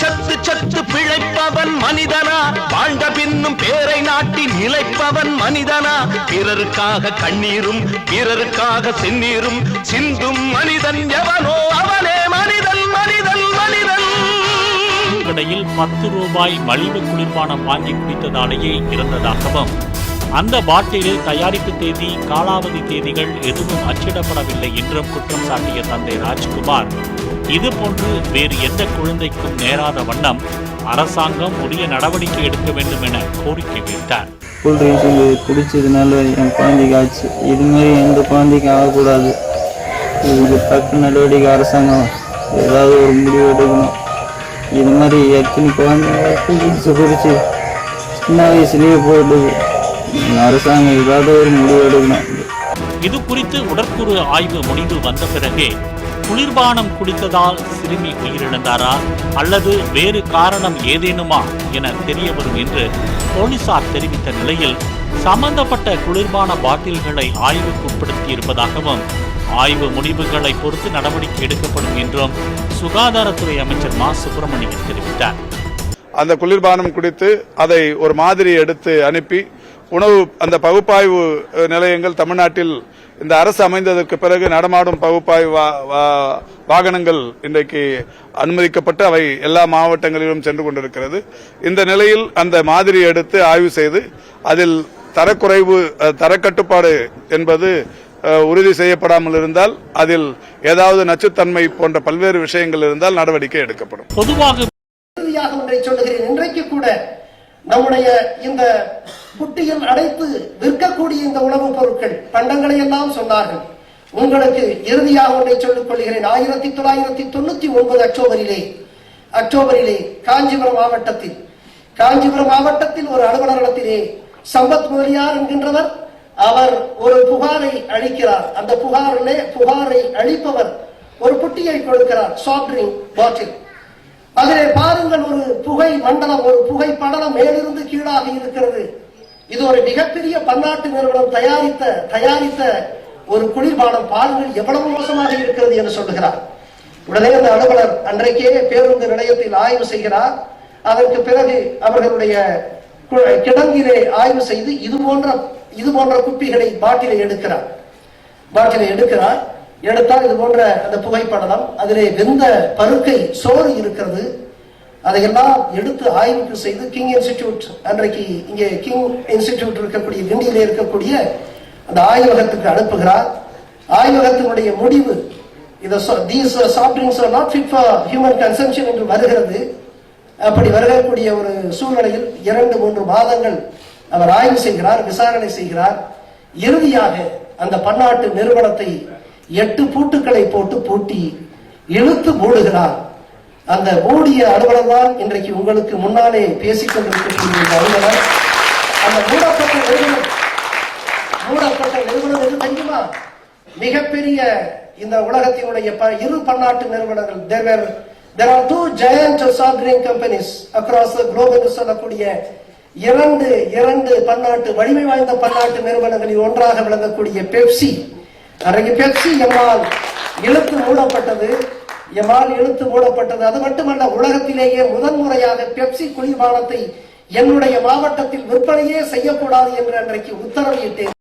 சத்து சத்து பிழைப்பவன் மனிதனா. வாழ்ந்த பின்னும் பேரை நாட்டி நிலைப்பவன் மனிதனா. பிறருக்காக கண்ணீரும் பிறருக்காக செந்நீரும் சிந்தும் மனிதன் எவனோ அவனே மனிதன் மனிதன் மனிதன். இடையில் பத்து ரூபாய் மலிவு குளிர்பானம் வாங்கி குடித்ததாலேயே இறந்ததாகவும் அந்த பாட்டிலில் தயாரிப்பு தேதி காலாவதி தேதிகள் எதுவும் அச்சிடப்படவில்லை என்றும் குற்றம் சாட்டிய தந்தை ராஜ்குமார். இதுபோன்று வேறு எந்த குழந்தைக்கும் நேராத வண்ணம் அரசாங்கம் உரிய நடவடிக்கை எடுக்க வேண்டும் என கோரிக்கை வைத்தார் கூல் ட்ரிங்க்ஸ் குடிச்சதுனால என் குழந்தைக்கு ஆச்சு. இது மாதிரி எந்த குழந்தைக்கும் ஆகக்கூடாது. இதுக்கு தக்க நடவடிக்கை அரசாங்கம் ஏதாவது ஒரு முடிவு எடுக்கணும். இது மாதிரி எத்தனை குழந்தைங்க குடிச்சு சின்ன வயசுலேயே போயிடுது. அரசாங்கம் ஏதாவது ஒரு முடிவு எடுக்கணும். இது குறித்து உடற்கூறு ஆய்வு முடிவு வந்த பிறகே குளிர்பானம் குடித்ததால் சிறுமி உயிரிழந்தாரா? அல்லது வேறு காரணம் ஏதேனுமா என தெரிய வரும் என்று போலீசார் தெரிவித்த நிலையில் சம்பந்தப்பட்ட குளிர்பான பாட்டில்களை ஆய்வுக்கு உட்படுத்தியிருப்பதாகவும் ஆய்வு முடிவுகளை பொறுத்து நடவடிக்கை எடுக்கப்படும் என்றும் சுகாதாரத்துறை அமைச்சர் மா. சுப்பிரமணியன் தெரிவித்தார். அந்த குளிர்பானம் குடித்து அதை ஒரு மாதிரி எடுத்து அனுப்பி உணவு அந்த பகுப்பாய்வு நிலையங்கள் தமிழ்நாட்டில் இந்த அரசு அமைந்ததற்கு பிறகு நடமாடும் பகுப்பாய்வு வாகனங்கள் இன்றைக்கு அனுமதிக்கப்பட்டு அவை எல்லா மாவட்டங்களிலும் சென்று கொண்டிருக்கிறது. இந்த நிலையில் அந்த மாதிரி எடுத்து ஆய்வு செய்து அதில் தரக்குறைவு தரக்கட்டுப்பாடு என்பது உறுதி செய்யப்படாமல் இருந்தால் அதில் ஏதாவது நச்சுத்தன்மை போன்ற பல்வேறு விஷயங்கள் இருந்தால் நடவடிக்கை எடுக்கப்படும். பொதுவாக ஒன்றை சொல்லுகிறேன் இன்றைக்கு கூட நம்முடைய இந்த புட்டியில் அடைத்து விற்கக்கூடிய இந்த உணவுப் பொருட்கள் பண்டங்களை எல்லாம் சொன்னார்கள். உங்களுக்கு இறுதியாக ஒன்றை சொல்லிக் கொள்கிறேன். ஆயிரத்தி தொள்ளாயிரத்தி தொண்ணூத்தி ஒன்பது அக்டோபரிலே அக்டோபரிலே காஞ்சிபுரம் மாவட்டத்தில் காஞ்சிபுரம் மாவட்டத்தில் ஒரு அலுவலகத்திலே சம்பத் முதலியார் என்கின்றவர் அவர் ஒரு புகாரை அளிக்கிறார். அந்த புகாரிலே புகாரை அளிப்பவர் ஒரு புட்டியை கொடுக்கிறார் சாஃப்ட் ட்ரிங்க் பாட்டில் அதிலே பாருங்கள் ஒரு புகை மண்டலம் ஒரு புகை படலம் மேலிருந்து கீழாக இருக்கிறது. இது ஒரு மிகப்பெரிய பன்னாட்டு நிறுவனம் தயாரித்த தயாரித்த ஒரு குளிர்பானம் பாருங்கள் எவ்வளவு மோசமாக இருக்கிறது என்று சொல்லுகிறார். உடனே அந்த அலுவலர் அன்றைக்கே பேருந்து நிலையத்தில் ஆய்வு செய்கிறார். அதற்கு பிறகு அவர்களுடைய கிடங்கிலே ஆய்வு செய்து இது போன்ற இது போன்ற குப்பிகளை பாட்டிலை எடுக்கிறார். பாட்டிலை எடுக்கிறார். எடுத்தால் இது போன்ற அந்த புகைப்படலம் அதிலே வெந்த பருக்கை சோறு இருக்கிறது. அதையெல்லாம் எடுத்து ஆய்வுக்கு செய்து கிங் இன்ஸ்டிடியூட் அன்றைக்கு இங்கே கிங் இன்ஸ்டிடியூட் இருக்கக்கூடிய கிண்டியிலே இருக்கக்கூடிய அந்த ஆய்வகத்துக்கு அனுப்புகிறார். ஆய்வகத்தினுடைய முடிவு இதை these soft drinks are not fit for human consumption என்று வருகிறது. அப்படி வருகக்கூடிய ஒரு சூழ்நிலையில் இரண்டு மூன்று மாதங்கள் அவர் ஆய்வு செய்கிறார் விசாரணை செய்கிறார். இறுதியாக அந்த பன்னாட்டு நிறுவனத்தை எட்டு பூட்டுக்களை போட்டு பூட்டி இழுத்து மூடுகிறார். அந்த மூடிய அலுவலர் தான் இன்றைக்கு உங்களுக்கு முன்னாலே பேசிக் கொண்டிருக்கக்கூடிய இந்த அலுவலர் அந்த மூடப்பட்ட நிறுவனம் மூடப்பட்ட நிறுவனம் எது தெரியுமா? மிகப்பெரிய இந்த உலகத்தினுடைய ப- இரு பன்னாட்டு நிறுவனங்கள். தேவர் தேர் there are two giant soft drink companies across the globe என்று சொல்லக்கூடிய இரண்டு இரண்டு பன்னாட்டு வலிமை வாய்ந்த பன்னாட்டு நிறுவனங்களில் ஒன்றாக விளங்கக்கூடிய பெப்சி அன்றைக்கு பெப்சி எம்மால் இழுத்து மூடப்பட்டது. எம்மால் இழுத்து மூடப்பட்டது. அது மட்டுமல்ல உலகத்திலேயே முதன்முறையாக பெப்சி குளிர்பானத்தை என்னுடைய மாவட்டத்தில் விற்பனையே செய்யக்கூடாது என்று அன்றைக்கு உத்தரவிட்டேன்.